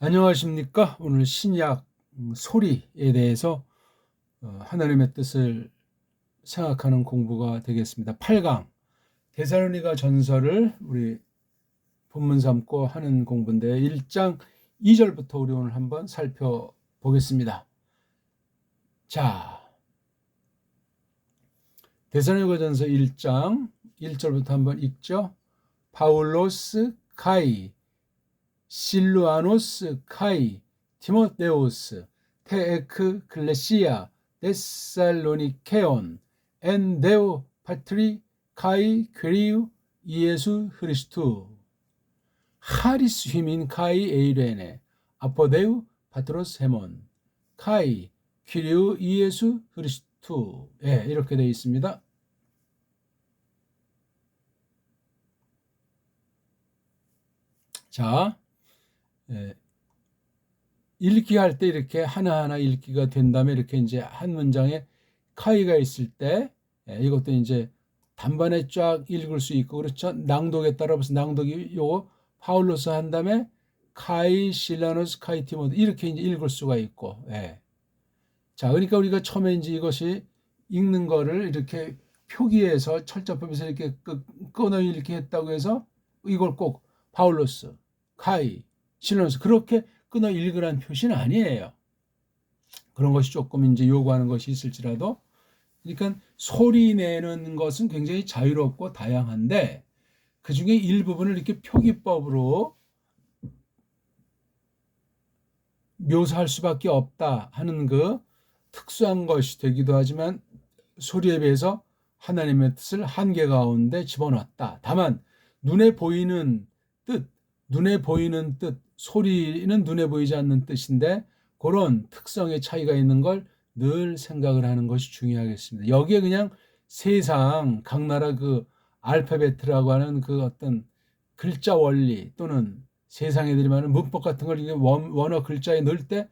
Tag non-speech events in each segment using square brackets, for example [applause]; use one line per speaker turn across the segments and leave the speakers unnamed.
안녕하십니까? 오늘 신약 음, 소리에 대해서 어, 하나님의 뜻을 생각하는 공부가 되겠습니다. 8강 대사로니가 전설을 우리 본문 삼고 하는 공부인데 1장 2절부터 우리 오늘 한번 살펴보겠습니다. 자, 대사로니가 전서 1장 1절부터 한번 읽죠. 파울로스 카이 실루아노스 카이 티모테오스 테에크 클레시아 데살로니케온 엔데오 파트리 카이 퀘리우 이에수 흐리스투 하리스 휘민 카이 에이레네 아포데우 파트로스 헤몬. 카이 퀴리우 이에수 흐리스투 예, 이렇게 되어 있습니다. 자, 예, 읽기 할 때 이렇게 하나하나 읽기가 된 다음에 이렇게 이제 한 문장에 카이가 있을 때 예, 이것도 이제 단반에 쫙 읽을 수 있고 그렇죠. 낭독에 따라 서 낭독이 요거 파울로스 한 다음에 카이 실라노스 카이 티모드 이렇게 이제 읽을 수가 있고 예. 자 그러니까 우리가 처음에 이제 이것이 읽는 거를 이렇게 표기해서 철자법에서 이렇게 끊어 이렇게 했다고 해서 이걸 꼭 파울로스 카이 실론스 그렇게 끊어 읽으라는 표시는 아니에요. 그런 것이 조금 이제 요구하는 것이 있을지라도 그러니까 소리 내는 것은 굉장히 자유롭고 다양한데 그 중에 일부분을 이렇게 표기법으로 묘사할 수밖에 없다 하는 그 특수한 것이 되기도 하지만 소리에 비해서 하나님의 뜻을 한계 가운데 집어넣었다. 다만 눈에 보이는 뜻, 눈에 보이는 뜻, 소리는 눈에 보이지 않는 뜻인데 그런 특성의 차이가 있는 걸 늘 생각을 하는 것이 중요하겠습니다. 여기에 그냥 세상 각 나라 그 알파베트라고 하는 그 어떤 글자 원리 또는 세상에 들이많은 문법 같은 걸 원어 글자에 넣을 때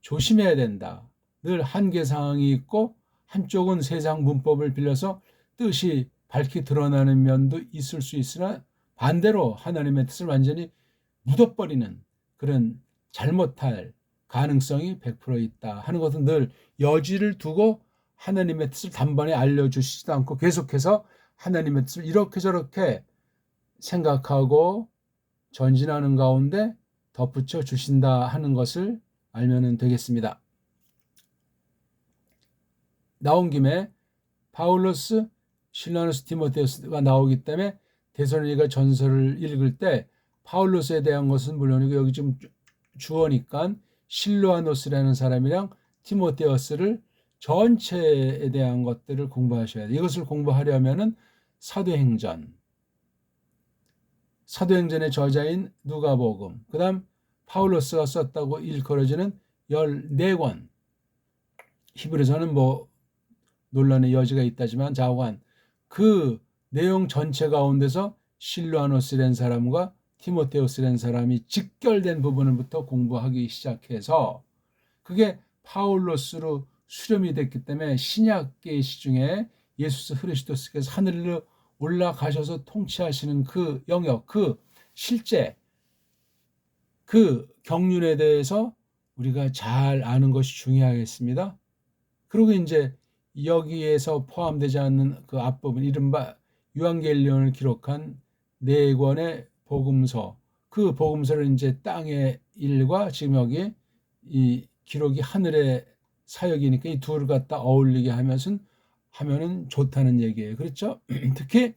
조심해야 된다. 늘 한계 상황이 있고 한쪽은 세상 문법을 빌려서 뜻이 밝히 드러나는 면도 있을 수 있으나 반대로 하나님의 뜻을 완전히 묻어버리는 그런 잘못할 가능성이 100% 있다 하는 것은 늘 여지를 두고 하나님의 뜻을 단번에 알려주시지도 않고 계속해서 하나님의 뜻을 이렇게 저렇게 생각하고 전진하는 가운데 덧붙여 주신다 하는 것을 알면 되겠습니다. 나온 김에 파울로스, 실라누스, 티모테우스가 나오기 때문에 대선리가 전설을 읽을 때 파울로스에 대한 것은 물론이고 여기 좀 주어니까 실로아노스라는 사람이랑 티모테어스를 전체에 대한 것들을 공부하셔야 돼요. 이것을 공부하려면은 사도행전, 사도행전의 저자인 누가복음, 그다음 파울로스가 썼다고 일컬어지는 14권. 히브리서는 뭐 논란의 여지가 있다지만 자관 그 내용 전체 가운데서 실로아노스라는 사람과 티모테우스라는 사람이 직결된 부분부터 공부하기 시작해서 그게 파울로스로 수렴이 됐기 때문에 신약계 시중에 예수스 흐리스도스께서 하늘로 올라가셔서 통치하시는 그 영역, 그 실제 그 경륜에 대해서 우리가 잘 아는 것이 중요하겠습니다. 그리고 이제 여기에서 포함되지 않는 그 앞부분 이른바 유한겔리온을 기록한 네 권의 복음서 그 복음서를 이제 땅의 일과 지금 여기 이 기록이 하늘의 사역이니까 이 둘을 갖다 어울리게 하면서 하면은 좋다는 얘기예요. 그렇죠? [clears throat] 특히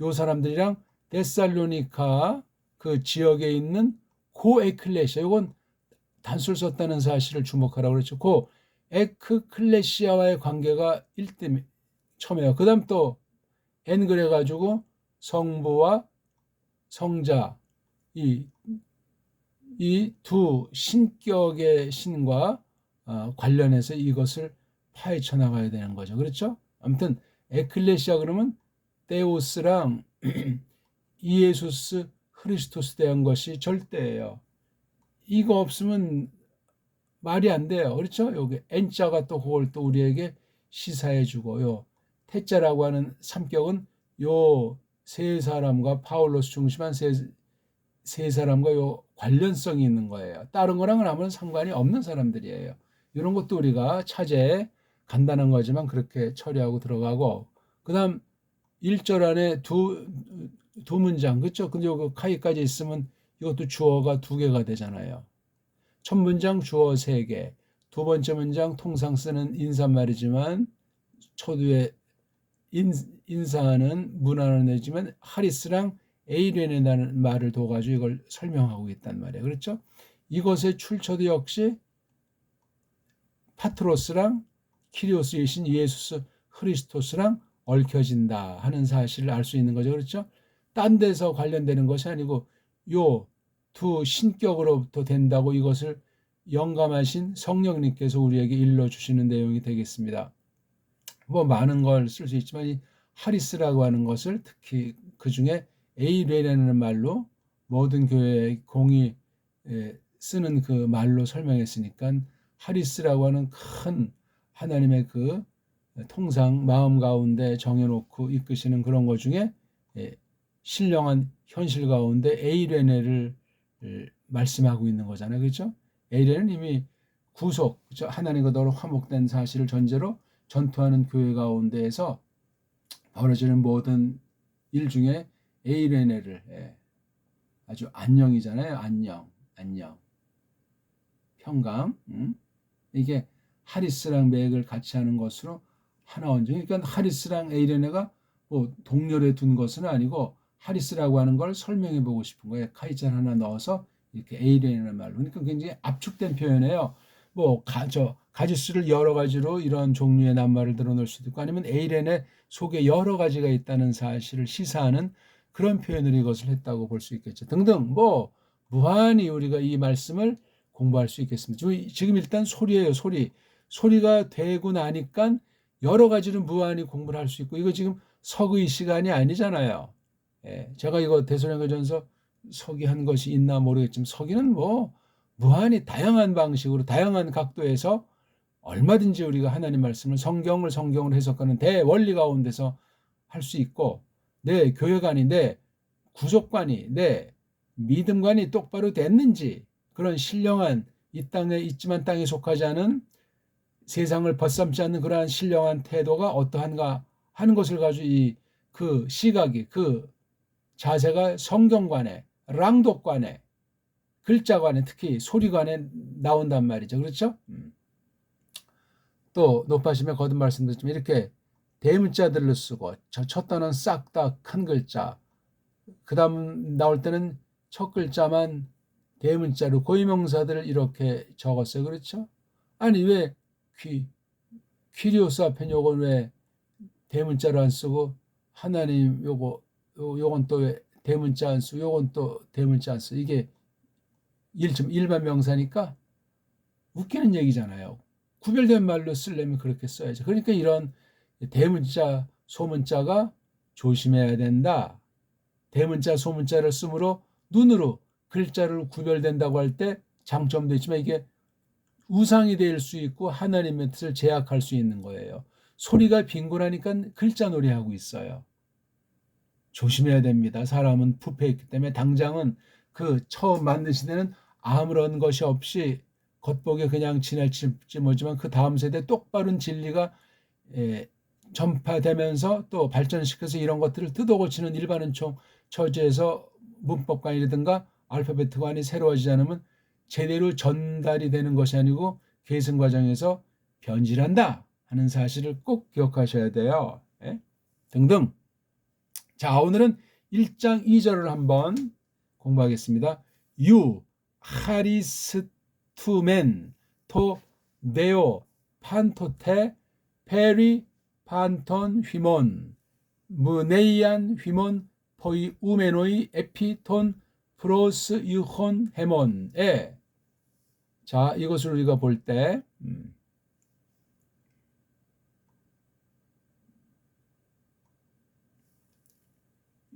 요 사람들이랑 데살로니카 그 지역에 있는 고에클레시아 이건 단수를 썼다는 사실을 주목하라고 그랬죠. 고 에크클레시아와의 관계가 1등 처음이에요. 그다음 또 N 그래 가지고 성부와 성자 이 이 두 신격의 신과 어, 관련해서 이것을 파헤쳐 나가야 되는 거죠. 그렇죠? 아무튼 에클레시아 그러면 데우스랑 [clears throat] 이에수스 크리스토스 대한 것이 절대예요. 이거 없으면 말이 안 돼요. 그렇죠? 여기 N자가 또 그걸 또 우리에게 시사해 주고요. 태자라고 하는 삼격은 요 세 사람과 파울로스 중심한 세, 세 사람과 요 관련성이 있는 거예요. 다른 거랑은 아무런 상관이 없는 사람들이에요. 이런 것도 우리가 차제에 간단한 거지만 그렇게 처리하고 들어가고 그다음 1절 안에 두, 두 문장 그렇죠? 근데 이거 카이까지 있으면 이것도 주어가 두 개가 되잖아요. 첫 문장 주어 세 개, 두 번째 문장 통상 쓰는 인사말이지만 초두에 인, 인사하는 문화를 내지만 하리스랑 에이렌이라는 말을 둬가지고 이걸 설명하고 있단 말이에요. 그렇죠? 이것의 출처도 역시 파트로스랑 키리오스이신 예수스 크리스토스랑 얽혀진다 하는 사실을 알 수 있는 거죠. 그렇죠? 딴 데서 관련되는 것이 아니고 요 두 신격으로부터 된다고 이것을 영감하신 성령님께서 우리에게 일러 주시는 내용이 되겠습니다. 뭐 많은 걸 쓸 수 있지만 이 하리스라고 하는 것을 특히 그 중에 에이레라는 말로 모든 교회 공이 쓰는 그 말로 설명했으니까 하리스라고 하는 큰 하나님의 그 통상 마음 가운데 정해놓고 이끄시는 그런 것 중에 신령한 현실 가운데 에이레네를 말씀하고 있는 거잖아요. 그렇죠? 에이레는 이미 구속, 그렇죠? 하나님과 너로 화목된 사실을 전제로 전투하는 교회 가운데에서 벌어지는 모든 일 중에 에이레네를 예, 아주 안녕이잖아요. 안녕, 안녕, 평강. 음? 이게 하리스랑 맥을 같이 하는 것으로 하나 원정. 그러니까 하리스랑 에이레네가 뭐 동렬에 둔 것은 아니고 하리스라고 하는 걸 설명해 보고 싶은 거예요. 카이잘 하나 넣어서 이렇게 에이레네라는 말로. 그러니까 굉장히 압축된 표현이에요. 뭐 가저 가지수를 여러 가지로 이런 종류의 낱말을 드러낼 수도 있고 아니면 에이렌의 속에 여러 가지가 있다는 사실을 시사하는 그런 표현으로 이것을 했다고 볼 수 있겠죠. 등등 뭐 무한히 우리가 이 말씀을 공부할 수 있겠습니다. 지금 일단 소리예요, 소리. 소리가 되고 나니까 여러 가지를 무한히 공부를 할 수 있고 이거 지금 석의 시간이 아니잖아요. 예, 제가 이거 대소령교전서 서기한 것이 있나 모르겠지만 서기는 뭐 무한히 다양한 방식으로 다양한 각도에서 얼마든지 우리가 하나님 말씀을 성경을 성경으로 해석하는 대원리 가운데서 할 수 있고 내 교회관이 내 구속관이 내 믿음관이 똑바로 됐는지 그런 신령한 이 땅에 있지만 땅에 속하지 않은 세상을 벗삼지 않는 그러한 신령한 태도가 어떠한가 하는 것을 가지고 이 그 시각이 그 자세가 성경관에 랑독관에 글자관에 특히 소리관에 나온단 말이죠. 그렇죠? 음. 또 높아심에 거듭 말씀드렸지만 이렇게 대문자들로 쓰고 첫 단어는 싹 다 큰 글자 그 다음 나올 때는 첫 글자만 대문자로 고유명사들을 이렇게 적었어요. 그렇죠? 아니 왜 퀴, 퀴리오스 앞에 요건 왜 대문자로 안 쓰고 하나님 요거 요, 요건 또 왜 대문자 안 쓰고 요건 또 대문자 안 쓰고 이게 일, 일반 명사니까 웃기는 얘기잖아요. 구별된 말로 쓰려면 그렇게 써야죠. 그러니까 이런 대문자, 소문자가 조심해야 된다. 대문자, 소문자를 쓰므로 눈으로 글자를 구별된다고 할 때 장점도 있지만 이게 우상이 될 수 있고 하나님의 뜻을 제약할 수 있는 거예요. 소리가 빈곤하니까 글자 놀이하고 있어요. 조심해야 됩니다. 사람은 부패했기 때문에 당장은 그 처음 만든 시대는 아무런 것이 없이 겉보기에 그냥 지날지 뭐지만 그 다음 세대 똑바른 진리가 예, 전파되면서 또 발전시켜서 이런 것들을 뜯어고치는 일반은총 처지에서 문법관이라든가 알파벳관이 새로워지지 않으면 제대로 전달이 되는 것이 아니고 계승 과정에서 변질한다 하는 사실을 꼭 기억하셔야 돼요. 예? 등등. 자, 오늘은 1장 2절을 한번 공부하겠습니다. 유 하리스투멘 토 네오 판토테 페리 판톤 휘몬 무네이안 휘몬 포이 우메노이 에피톤 프로스 유혼 헤몬에 자 이것을 우리가 볼때 음.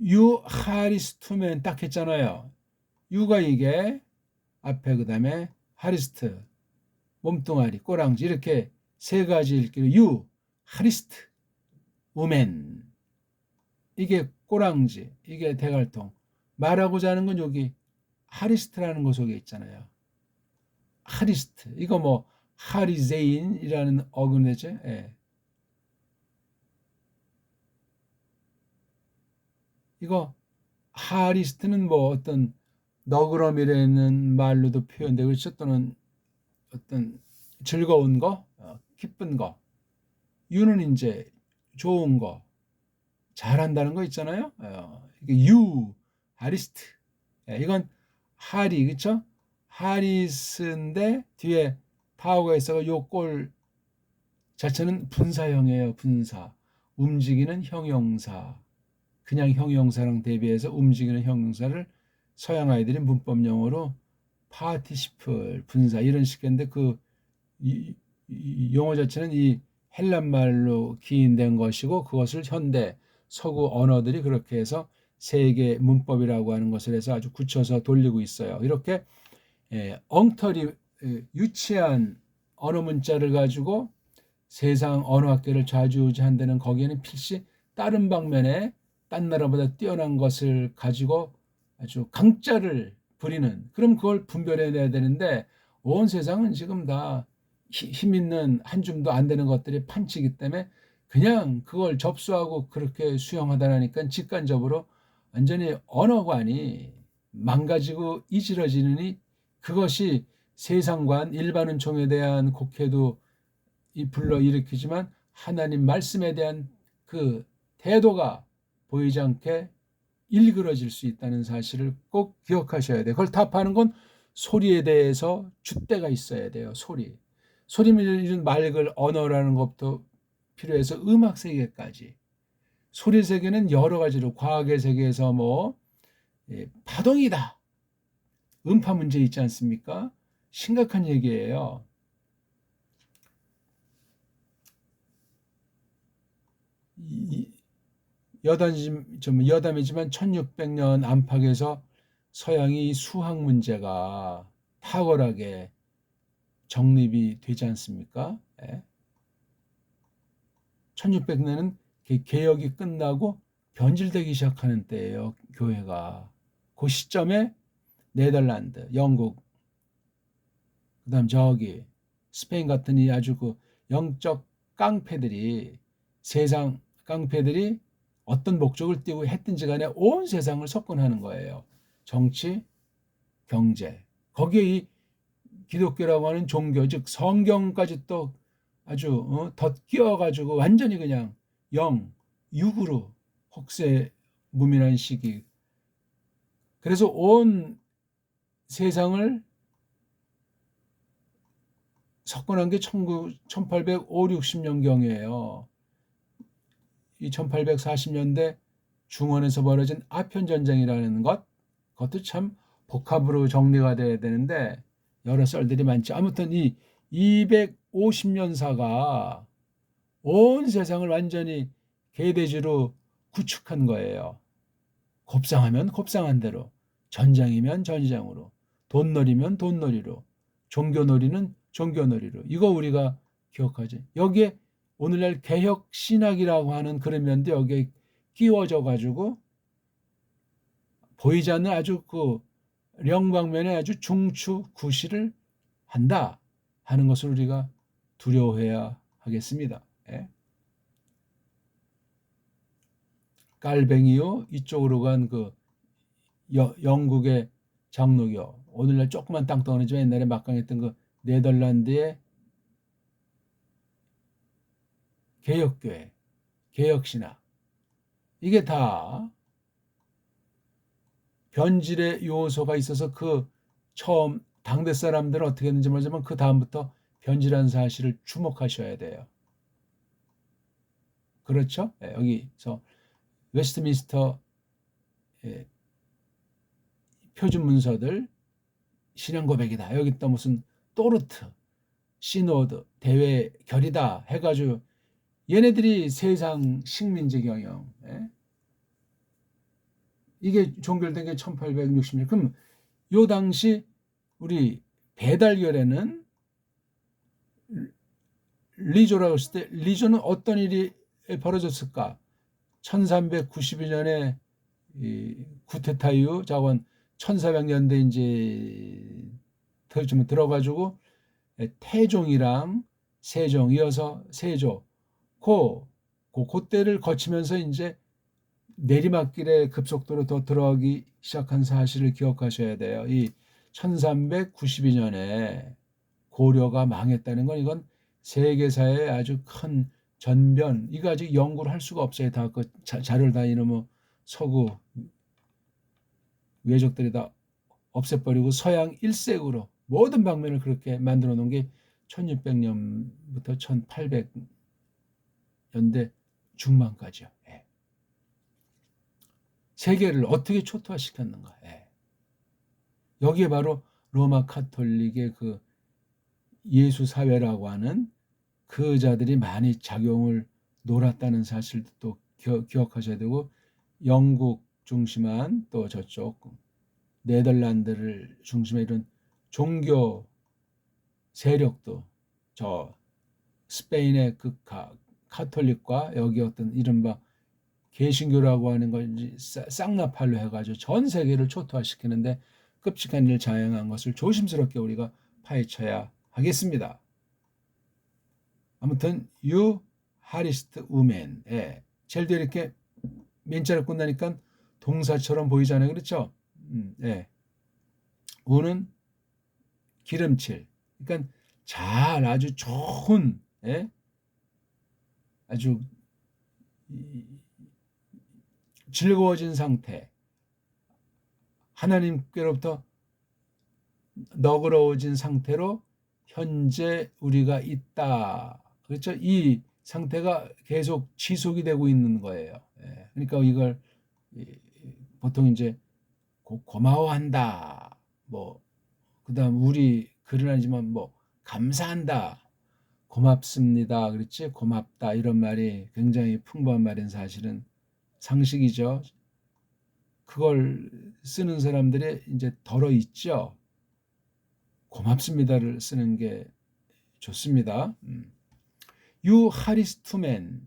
유 하리스투멘 딱 했잖아요. 유가 이게 앞에 그 다음에 하리스트 몸뚱아리 꼬랑지 이렇게 세 가지 읽기로 유 하리스트 우멘 이게 꼬랑지 이게 대갈통 말하고자 하는 건 여기 하리스트라는 거 속에 있잖아요. 하리스트. 이거 뭐 하리제인이라는 어근이죠. 예. 이거 하리스트는 뭐 어떤 너그러미라는 말로도 표현되고 그렇죠. 또는 어떤 즐거운 거, 어, 기쁜 거. 유는 이제 좋은 거, 잘한다는 거 있잖아요. 어, 유, 하리스트. 예, 이건 하리, 그쵸? 하리스인데 뒤에 파워가 있어서 요꼴 자체는 분사형이에요. 분사. 움직이는 형용사. 그냥 형용사랑 대비해서 움직이는 형용사를 서양 아이들이 문법 용어로 파티시플, 분사 이런 식인데 그 이, 이 용어 자체는 이 헬란 말로 기인된 것이고 그것을 현대 서구 언어들이 그렇게 해서 세계 문법이라고 하는 것을 해서 아주 굳혀서 돌리고 있어요. 이렇게 예, 엉터리 예, 유치한 언어 문자를 가지고 세상 언어학계를 좌지우지한다는 거기에는 필시 다른 방면에 딴 나라보다 뛰어난 것을 가지고 아주 강자를 부리는 그럼 그걸 분별해내야 되는데 온 세상은 지금 다 힘 있는 한 줌도 안 되는 것들이 판치기 때문에 그냥 그걸 접수하고 그렇게 수용하다라니까 직관적으로 완전히 언어관이 망가지고 이질러지느니 그것이 세상관 일반 은총에 대한 곡해도 이 불러 일으키지만 하나님 말씀에 대한 그 태도가 보이지 않게 일그러질 수 있다는 사실을 꼭 기억하셔야 돼요. 그걸 답하는 건 소리에 대해서 줏대가 있어야 돼요. 소리. 소리 밀리는 맑을 언어라는 것도 필요해서 음악 세계까지. 소리 세계는 여러 가지로 과학의 세계에서 뭐 예, 파동이다. 음파 문제 있지 않습니까? 심각한 얘기예요. 여담이, 좀 여담이지만 1600년 안팎에서 서양이 수학 문제가 탁월하게 정립이 되지 않습니까? 예. 1600년은 개혁이 끝나고 변질되기 시작하는 때예요. 교회가. 그 시점에 네덜란드, 영국, 그다음 저기 스페인 같은 이 아주 그 영적 깡패들이 세상 깡패들이 어떤 목적을 띄고 했든지 간에 온 세상을 석권하는 거예요. 정치, 경제. 거기에 이 기독교라고 하는 종교, 즉 성경까지 또 아주 어, 덧끼어가지고 완전히 그냥 영, 육으로 혹세 무민한 시기. 그래서 온 세상을 석권한 게 1850, 60년경이에요. 이 1840년대 중원에서 벌어진 아편 전쟁이라는 것, 그것도 참 복합으로 정리가 돼야 되는데 여러 썰들이 많죠. 아무튼 이 250년사가 온 세상을 완전히 개돼지로 구축한 거예요. 곱상하면 곱상한 대로, 전장이면 전장으로, 돈놀이면 돈놀이로, 종교놀이는 종교놀이로. 이거 우리가 기억하지. 여기에 오늘날 개혁 신학이라고 하는 그런 면도 여기에 끼워져 가지고 보이지 않는 아주 그 영광면에 아주 중추 구실을 한다 하는 것을 우리가 두려워해야 하겠습니다. 예. 깔뱅이요 이쪽으로 간 그 영국의 장로교 오늘날 조그만 땅덩어리지만 옛날에 막강했던 그 네덜란드의 개혁교회, 개혁신학 이게 다 변질의 요소가 있어서 그 처음 당대 사람들은 어떻게 했는지 모르지만 그 다음부터 변질한 사실을 주목하셔야 돼요. 그렇죠? 네, 여기서 웨스트민스터 예, 표준 문서들 신앙 고백이다. 여기 또 무슨 또르트, 시노드, 대외 결이다 해가지고 얘네들이 세상 식민지 경영. 예? 이게 종결된 게 1860년. 그럼 요 당시 우리 배달결에는 리조라고 했을 때 리조는 어떤 일이 벌어졌을까? 1392년에 이 구테타 이후 자원 1400년대 이제 좀 들어가지고 태종이랑 세종 이어서 세조 고, 고 그때를 거치면서 이제 내리막길에 급속도로 더 들어가기 시작한 사실을 기억하셔야 돼요. 이 1392년에 고려가 망했다는 건 이건 세계사의 아주 큰 전변 이거 아직 연구를 할 수가 없어요. 다 그 자료를 다 이놈의 서구 외적들이 다 없애버리고 서양 일색으로 모든 방면을 그렇게 만들어 놓은 게 1600년부터 1800 년대 중반까지요. 예. 세계를 어떻게 초토화시켰는가. 예. 여기에 바로 로마 카톨릭의 그 예수 사회라고 하는 그 자들이 많이 작용을 놀았다는 사실도 또 기억 하셔야 되고 영국 중심한 또 저쪽 네덜란드를 중심에 이런 종교 세력도 저 스페인의 그 카, 카톨릭과 여기 어떤 이른바 개신교라고 하는 걸 쌍나팔로 해가지고 전 세계를 초토화시키는데 끔찍한 일 자행한 것을 조심스럽게 우리가 파헤쳐야 하겠습니다. 아무튼 유 하리스트 우맨 예. 젤도 이렇게 맨자를 끝나니까 동사처럼 보이잖아요. 그렇죠? 음, 예. 우는 기름칠. 그러니까 잘 아주 좋은 예? 아주 즐거워진 상태. 하나님께로부터 너그러워진 상태로 현재 우리가 있다. 그렇죠? 이 상태가 계속 지속이 되고 있는 거예요. 예. 그러니까 이걸 보통 이제 고마워한다. 뭐 그다음 우리 글은 아니지만 뭐 감사한다. 고맙습니다. 그렇지? 고맙다. 이런 말이 굉장히 풍부한 말인 사실은 상식이죠. 그걸 쓰는 사람들이 이제 덜어 있죠. 고맙습니다를 쓰는 게 좋습니다. 음. 유 하리스투맨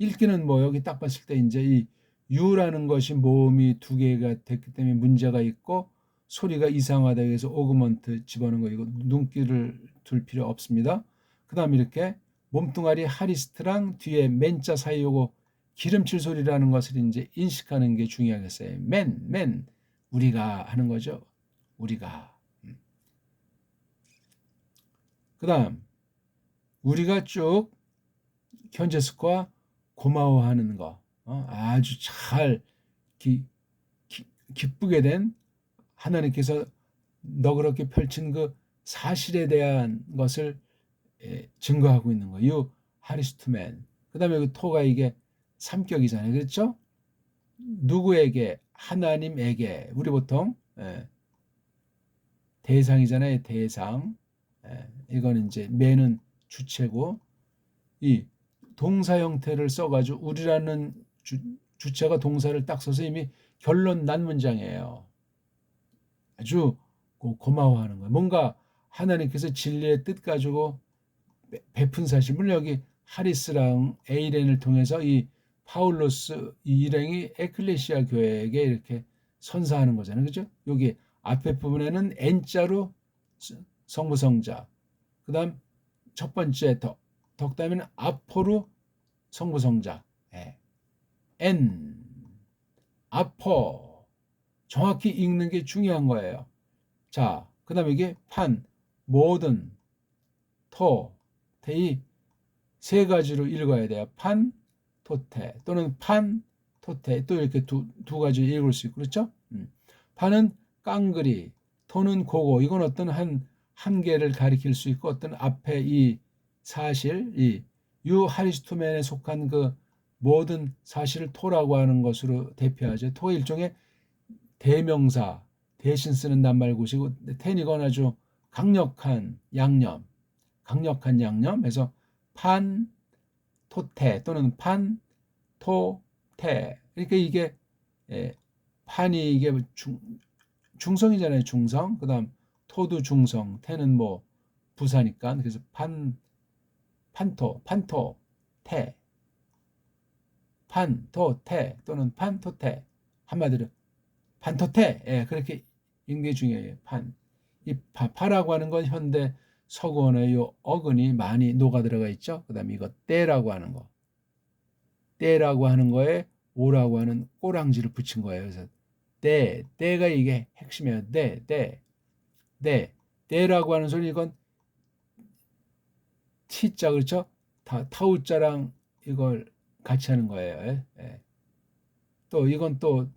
읽기는 뭐 여기 딱 봤을 때 이제 이 유라는 것이 모음이 두 개가 됐기 때문에 문제가 있고 소리가 이상하다 해서 오그먼트 집어넣은 거 이거 눈길을 둘 필요 없습니다. 그 다음 이렇게 몸뚱아리 하리스트랑 뒤에 맨자 사이 요거 기름칠 소리라는 것을 이제 인식하는 게 중요하겠어요. 맨, 맨 우리가 하는 거죠. 우리가. 음. 그다음 우리가 쭉 현재 스과 고마워하는 거 어? 아주 잘 기, 기, 기쁘게 된 하나님께서 너그럽게 펼친 그 사실에 대한 것을 예, 증거하고 있는 거예요. 하리스투맨. 그 다음에 그 토가 이게 삼격이잖아요. 그렇죠? 누구에게? 하나님에게. 우리 보통 예, 대상이잖아요. 대상. 예, 이거는 이제 매는 주체고 이 동사 형태를 써가지고 우리라는 주, 주체가 동사를 딱 써서 이미 결론 난 문장이에요. 아주 고마워하는 거예요. 뭔가 하나님께서 진리의 뜻 가지고 베푼 사실. 물론 여기 하리스랑 에이렌을 통해서 이 파울로스 이 일행이 에클레시아 교회에게 이렇게 선사하는 거잖아요. 그죠? 여기 앞에 부분에는 N자로 성부성자. 그 다음 첫 번째 덕. 덕 다음에는 아포로 성부성자. 예. N. 아포. 정확히 읽는 게 중요한 거예요. 자, 그 다음에 이게 판, 모든, 토, 테이 세 가지로 읽어야 돼요. 판, 토테 또는 판, 토테 또 이렇게 두, 두 가지 읽을 수 있고 그렇죠? 음. 판은 깡그리, 토는 고고 이건 어떤 한 한계를 가리킬 수 있고 어떤 앞에 이 사실 이 유하리스토맨에 속한 그 모든 사실을 토라고 하는 것으로 대표하죠. 토 일종의 대명사 대신 쓰는 낱말구시고 텐이건 아주 강력한 양념, 강력한 양념 해서 판, 토테 또는 판, 토, 테. 그러니까 이게 예, 판이 이게 중, 중성이잖아요. 중성. 그다음 토도 중성. 태는 뭐 부사니까. 그래서 판, 판토, 판토, 태. 판, 토, 태 또는 판, 토, 태. 한마디로 반토태 예, 그렇게 굉장히 중요해요. 판. 이 파, 파라고 하는 건 현대 서구언어의 요 어근이 많이 녹아 들어가 있죠. 그다음에 이거 때라고 하는 거. 때라고 하는 거에 오라고 하는 꼬랑지를 붙인 거예요. 그래서 때, 때가 이게 핵심이에요. 때, 때, 때, 때라고 하는 소리 이건 T자 그렇죠? 타, 타우자랑 이걸 같이 하는 거예요. 예? 예. 또 이건 또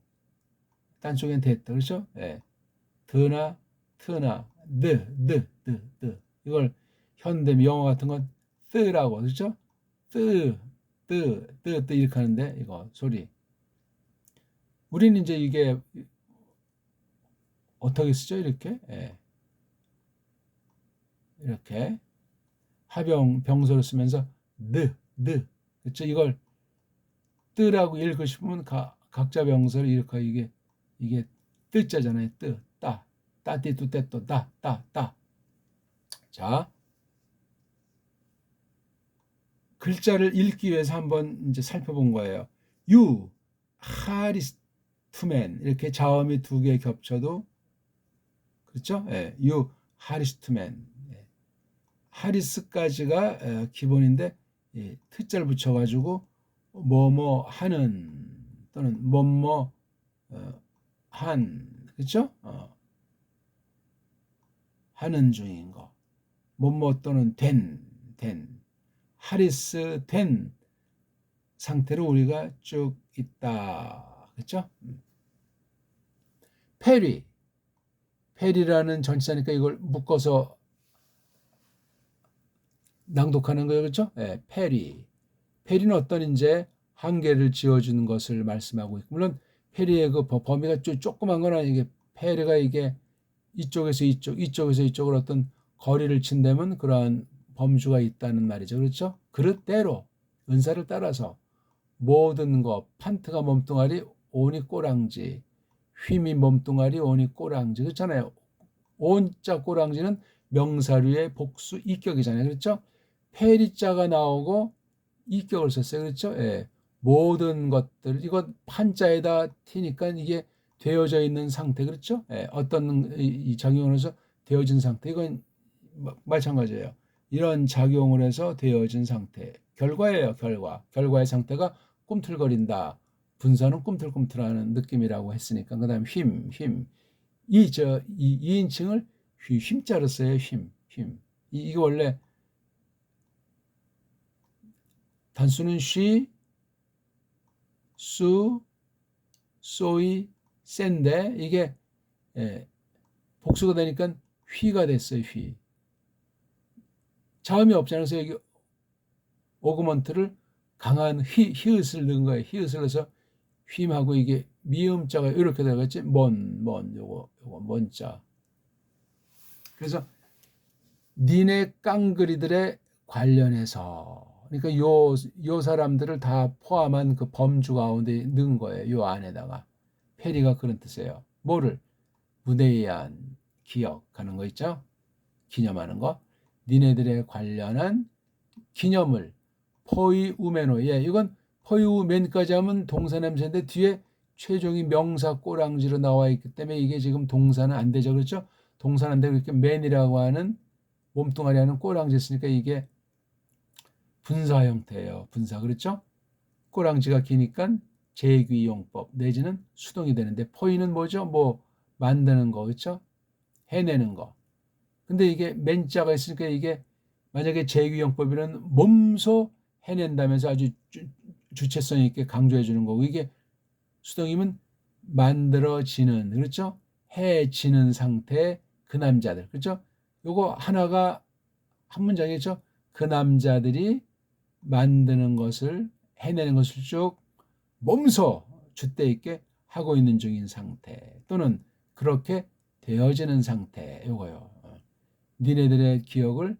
딴쪽엔 됐다 그렇죠? 예. 드나 트나 드, 드, 드, 드 이걸 현대 영어 같은 건 뜨라고 그렇죠? 뜨, 뜨, 뜨, 뜨 이렇게 하는데 이거 소리 우리는 이제 이게 어떻게 쓰죠? 이렇게 예. 이렇게 하병 병소를 쓰면서 느, 느 그렇죠? 이걸 뜨라고 읽고 싶으면 가, 각자 병소를 이렇게 이게 이게 뜨자잖아요. 뜨, 따, 따띠 뚜떼 또 따, 따, 따. 자, 글자를 읽기 위해서 한번 이제 살펴본 거예요. 유, 하리스, 투맨 이렇게 자음이 두 개 겹쳐도 그렇죠? 예, 유 하리스투맨 예. 하리스까지가 예, 기본인데 예, 트자를 붙여가지고 뭐뭐 하는 또는 뭐뭐 어, 한 그렇죠? 어, 하는 중인 거 뭐뭐 또는 된 된 하리스 된 상태로 우리가 쭉 있다 그렇죠? 음. 페리 페리라는 전치사니까 이걸 묶어서 낭독하는 거예요. 그렇죠? 네, 페리. 페리는 어떤 이제 한계를 지어주는 것을 말씀하고 있고 물론 페리의 그 범위가 좀 조그만 건 아니게 페리가 이게 이쪽에서 이쪽, 이쪽에서 이쪽으로 어떤 거리를 친다면 그러한 범주가 있다는 말이죠. 그렇죠? 그릇대로 은사를 따라서 모든 거 판트가 몸뚱아리 오니 꼬랑지 휘미 몸뚱아리 오니 꼬랑지 그렇잖아요. 온자 꼬랑지는 명사류의 복수 이격이잖아요. 그렇죠? 페리자가 나오고 이격을 썼어요. 그렇죠? 예. 모든 것들 이건 판자에다 티니까 이게 되어져 있는 상태 그렇죠? 예. 어떤 이 작용을 해서 되어진 상태 이건 마찬가지예요. 이런 작용을 해서 되어진 상태 결과예요. 결과 결과의 상태가 꿈틀거린다. 분사는 꿈틀꿈틀하는 느낌이라고 했으니까 그다음 힘, 힘. 이 저 이 이인칭을 휘, 힘자로 써요. 힘, 힘. 이, 이게 원래 단수는 쉬, 수, 소이, 센데 이게 예, 복수가 되니까 휘가 됐어요. 휘. 자음이 없잖아요. 그래서 여기 오그먼트를 강한 히, 히읗을 넣은 거예요. 히읗을 넣어서 휨하고 이게 미음자가 이렇게 들어갔지 먼, 먼, 요거, 요거, 먼자. 그래서 니네 깡그리들의 관련해서 그러니까 요, 요 사람들을 다 포함한 그 범주 가운데 넣은 거예요. 요 안에다가. 페리가 그런 뜻이에요. 뭐를? 무대에 의한 기억하는 거 있죠? 기념하는 거. 니네들의 관련한 기념을 포이 우메노. 예, 이건 허유 맨까지 하면 동사 냄새인데 뒤에 최종이 명사 꼬랑지로 나와 있기 때문에 이게 지금 동사는 안 되죠. 그렇죠? 동사는 안 되고 이렇게 맨이라고 하는 몸뚱아리 하는 꼬랑지 있으니까 이게 분사 형태예요. 분사. 그렇죠? 꼬랑지가 기니까 제귀용법 내지는 수동이 되는데 포이는 뭐죠? 뭐 만드는 거. 그렇죠? 해내는 거. 근데 이게 맨자가 있으니까 이게 만약에 제귀용법이는 몸소 해낸다면서 아주 주체성 있게 강조해 주는 거고 이게 수동이면 만들어지는 그렇죠? 해지는 상태 그 남자들 그렇죠? 요거 하나가 한 문장이죠. 그 남자들이 만드는 것을 해내는 것을 쭉 몸소 주대 있게 하고 있는 중인 상태 또는 그렇게 되어지는 상태 요거요. 니네들의 기억을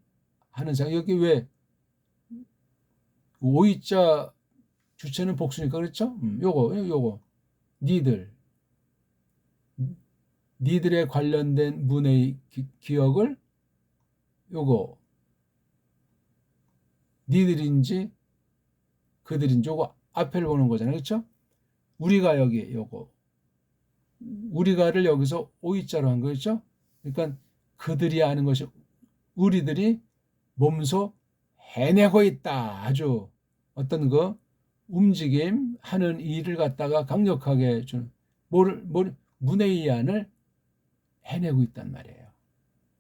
하는 상태 여기 왜 오이자 주체는 복수니까 그렇죠? 음, 요거 요거 니들 니들에 관련된 문의 기, 기억을 요거 니들인지 그들인지 요거 앞에를 보는 거잖아요. 그렇죠? 우리가 여기 요거 우리가를 여기서 오이자로 한 거죠. 그러니까 그들이 아는 것이 우리들이 몸소 해내고 있다. 아주 어떤 그 움직임 하는 일을 갖다가 강력하게 준 뭐를 뭘 문의안을 해내고 있단 말이에요.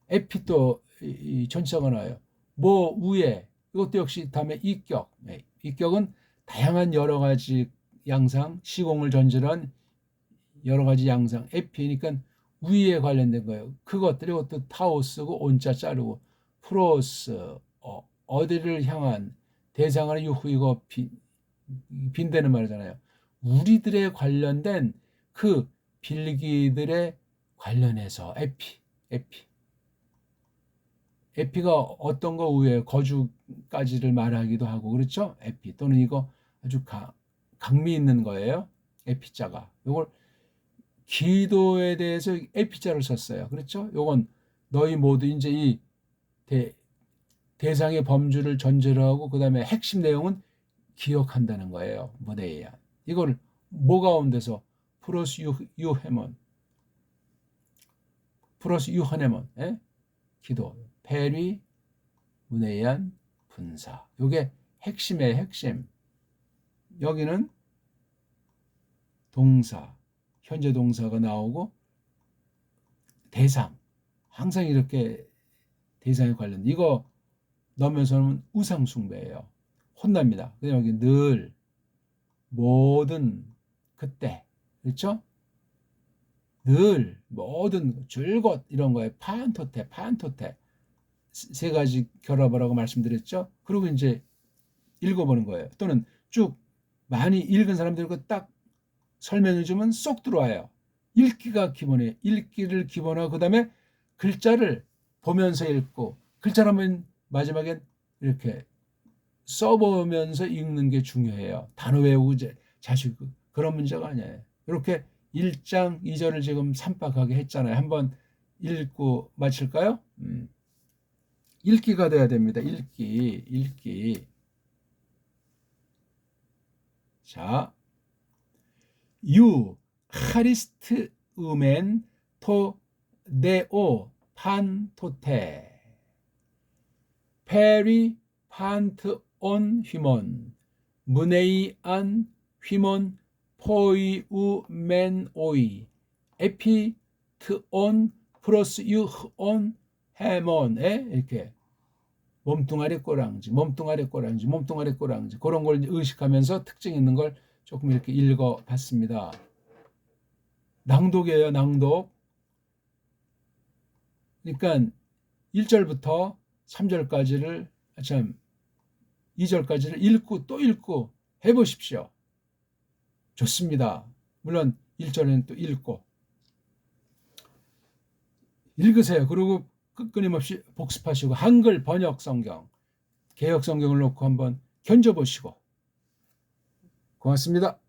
에피또 이 전치사가 나와요. 뭐 위에 이것도 역시 다음에 이격. 네, 이격은 다양한 여러 가지 양상, 시공을 전제한 여러 가지 양상, 에피니까 위에 관련된 거예요. 그것들이 그것도 타오 쓰고 온자 자르고 프로스 어, 어디를 향한 대상하는 유후 이거 빈, 빈대는 말이잖아요. 우리들의 관련된 그 빌기들의 관련해서 에피, 에피. 에피가 어떤 거 위에 거주까지를 말하기도 하고 그렇죠? 에피 또는 이거 아주 강, 강미 있는 거예요. 에피자가. 요걸 기도에 대해서 에피자를 썼어요. 그렇죠? 요건 너희 모두 이제 이 대, 대상의 범주를 전제로 하고 그다음에 핵심 내용은 기억한다는 거예요. 무대에 이걸 뭐 가운데서 플러스 유, 유해먼 플러스 유하네먼 예? 기도 페리 문의한 분사 요게 핵심의 핵심 여기는 동사 현재 동사가 나오고 대상 항상 이렇게 대상에 관련 이거 넣으면서는 우상 숭배예요. 혼납니다. 그냥 여기 늘 모든 그때 그렇죠? 늘 모든 줄곧 이런 거에 판토테 판토테 세 가지 결합을 하고 말씀드렸죠. 그리고 이제 읽어보는 거예요. 또는 쭉 많이 읽은 사람들과 딱 설명해 주면 쏙 들어와요. 읽기가 기본이에요. 읽기를 기본하고 그다음에 글자를 보면서 읽고 글자라면 마지막엔 이렇게 써보면서 읽는 게 중요해요. 단어 외우고 자식 그런 문제가 아니에요. 이렇게 1장 2절을 지금 삼박하게 했잖아요. 한번 읽고 마칠까요? 음. 읽기가 돼야 됩니다. 읽기, 읽기. 자, 유 카리스트 음엔 토 네오 판토테. 페리 판트 온 휘몬. 문에이 안 휘몬 포이 우멘 오이. 에피 트온 플러스 유온 해몬에 이렇게 몸뚱아리 꼬랑지 몸뚱아리 꼬랑지 몸뚱아리 꼬랑지. 그런 걸 의식하면서 특징 있는 걸 조금 이렇게 읽어 봤습니다. 낭독이에요, 낭독. 그러니까 1절부터 3절까지를 참 2절까지를 읽고 또 읽고 해 보십시오. 좋습니다. 물론 1절에는 또 읽고 읽으세요. 그리고 끊임없이 복습하시고 한글 번역 성경, 개혁 성경을 놓고 한번 견져 보시고 고맙습니다.